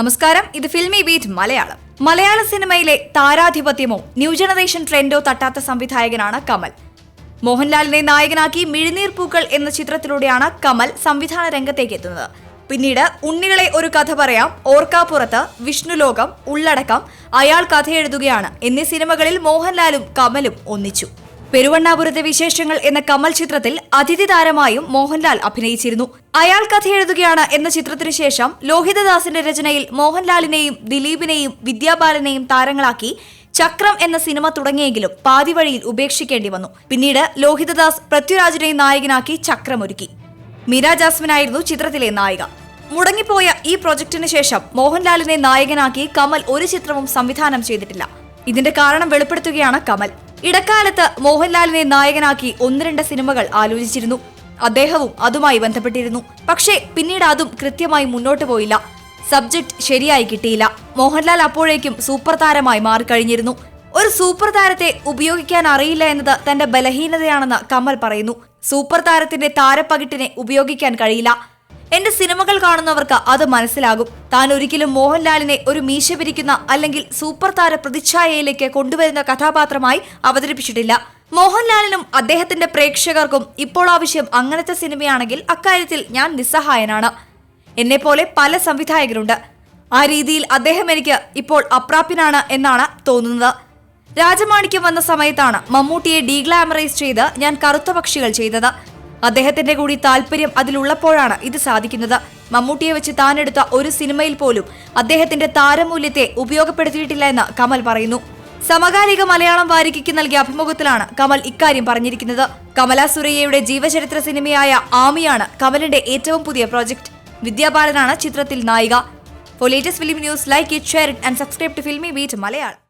നമസ്കാരം. ഇത് filmy beat Malayalam. മലയാള സിനിമയിലെ താരാധിപത്യമോ ന്യൂ ജനറേഷൻ ട്രെൻഡോ തട്ടാത്ത സംവിധായകനാണ് കമൽ. മോഹൻലാലിനെ നായകനാക്കി മിഴിനീർ പൂക്കൾ എന്ന ചിത്രത്തിലൂടെയാണ് കമൽ സംവിധാന രംഗത്തേക്ക് എത്തുന്നത്. പിന്നീട് ഉണ്ണികളെ ഒരു കഥ പറയാം. ഓർക്കാപ്പുറത്ത് വിഷ്ണുലോകം ഉള്ളടക്കം അയാൾ കഥയെഴുതുകയാണ് എന്നീ സിനിമകളിൽ മോഹൻലാലും കമലും ഒന്നിച്ചു. പെരുവണ്ണാപുരത്തെ വിശേഷങ്ങൾ എന്ന കമൽ ചിത്രത്തിൽ അതിഥി താരമായും മോഹൻലാൽ അഭിനയിച്ചിരുന്നു. അയാൾ കഥയെഴുതുകയാണ് എന്ന ചിത്രത്തിനു ശേഷം ലോഹിതദാസിന്റെ രചനയിൽ മോഹൻലാലിനെയും ദിലീപിനെയും വിദ്യാബാലനെയും താരങ്ങളാക്കി ചക്രം എന്ന സിനിമ തുടങ്ങിയെങ്കിലും പാതിവഴിയിൽ ഉപേക്ഷിക്കേണ്ടി വന്നു. പിന്നീട് ലോഹിതദാസ് പൃഥ്വിരാജിനെ നായകനാക്കി ചക്രമൊരുക്കി. മീര ജാസ്മിനായിരുന്നു ചിത്രത്തിലെ നായിക. മുടങ്ങിപ്പോയ ഈ പ്രൊജക്ടിന് ശേഷം മോഹൻലാലിനെ നായകനാക്കി കമൽ ഒരു ചിത്രവും സംവിധാനം ചെയ്തിട്ടില്ല. ഇതിന്റെ കാരണം വെളിപ്പെടുത്തുകയാണ് കമൽ. ഇടക്കാലത്ത് മോഹൻലാലിനെ നായകനാക്കി ഒന്ന് രണ്ട് സിനിമകൾ ആലോചിച്ചിരുന്നു. അദ്ദേഹവും അതുമായി ബന്ധപ്പെട്ടിരുന്നു. പക്ഷേ പിന്നീട് അതും കൃത്യമായി മുന്നോട്ട് പോയില്ല. സബ്ജക്ട് ശരിയായി കിട്ടിയില്ല. മോഹൻലാൽ അപ്പോഴേക്കും സൂപ്പർ താരമായി മാറിക്കഴിഞ്ഞിരുന്നു. ഒരു സൂപ്പർ താരത്തെ ഉപയോഗിക്കാൻ അറിയില്ല എന്നത് തന്റെ ബലഹീനതയാണെന്ന് കമൽ പറയുന്നു. സൂപ്പർ താരത്തിന്റെ താരപ്പകിട്ടിനെ ഉപയോഗിക്കാൻ കഴിയില്ല. എന്റെ സിനിമകൾ കാണുന്നവർക്ക് അത് മനസ്സിലാകും. താൻ ഒരിക്കലും മോഹൻലാലിനെ ഒരു മീശ പിരിക്കുന്ന അല്ലെങ്കിൽ സൂപ്പർ താര പ്രതിച്ഛായയിലേക്ക് കൊണ്ടുവരുന്ന കഥാപാത്രമായി അവതരിപ്പിച്ചിട്ടില്ല. മോഹൻലാലിനും അദ്ദേഹത്തിന്റെ പ്രേക്ഷകർക്കും ഇപ്പോൾ ആവശ്യം അങ്ങനത്തെ സിനിമയാണെങ്കിൽ അക്കാര്യത്തിൽ ഞാൻ നിസ്സഹായനാണ്. എന്നെപ്പോലെ പല സംവിധായകരുണ്ട്. ആ രീതിയിൽ അദ്ദേഹം എനിക്ക് ഇപ്പോൾ അപ്രാപ്യനാണ് എന്നാണ് തോന്നുന്നത്. രാജമാണിക്യം വന്ന സമയത്താണ് മമ്മൂട്ടിയെ ഡീഗ്ലാമറൈസ് ചെയ്ത് ഞാൻ കറുത്ത പക്ഷികൾ ചെയ്തത്. അദ്ദേഹത്തിന്റെ കൂടി താല്പര്യം അതിലുള്ളപ്പോഴാണ് ഇത് സാധിക്കുന്നത്. മമ്മൂട്ടിയെ വെച്ച് താനെടുത്ത ഒരു സിനിമയിൽ പോലും അദ്ദേഹത്തിന്റെ താരമൂല്യത്തെ ഉപയോഗപ്പെടുത്തിയിട്ടില്ല എന്ന് കമൽ പറയുന്നു. സമകാലിക മലയാളം വാരികയ്ക്ക് നൽകിയ അഭിമുഖത്തിലാണ് കമൽ ഇക്കാര്യം പറഞ്ഞിരിക്കുന്നത്. കമല സുരയ്യയുടെ ജീവചരിത്ര സിനിമയായ ആമിയാണ് കമലിന്റെ ഏറ്റവും പുതിയ പ്രോജക്റ്റ് വിദ്യാബാലനാണ് ചിത്രത്തിൽ നായിക. For latest film news like it share it and subscribe to Filmibeat Malayalam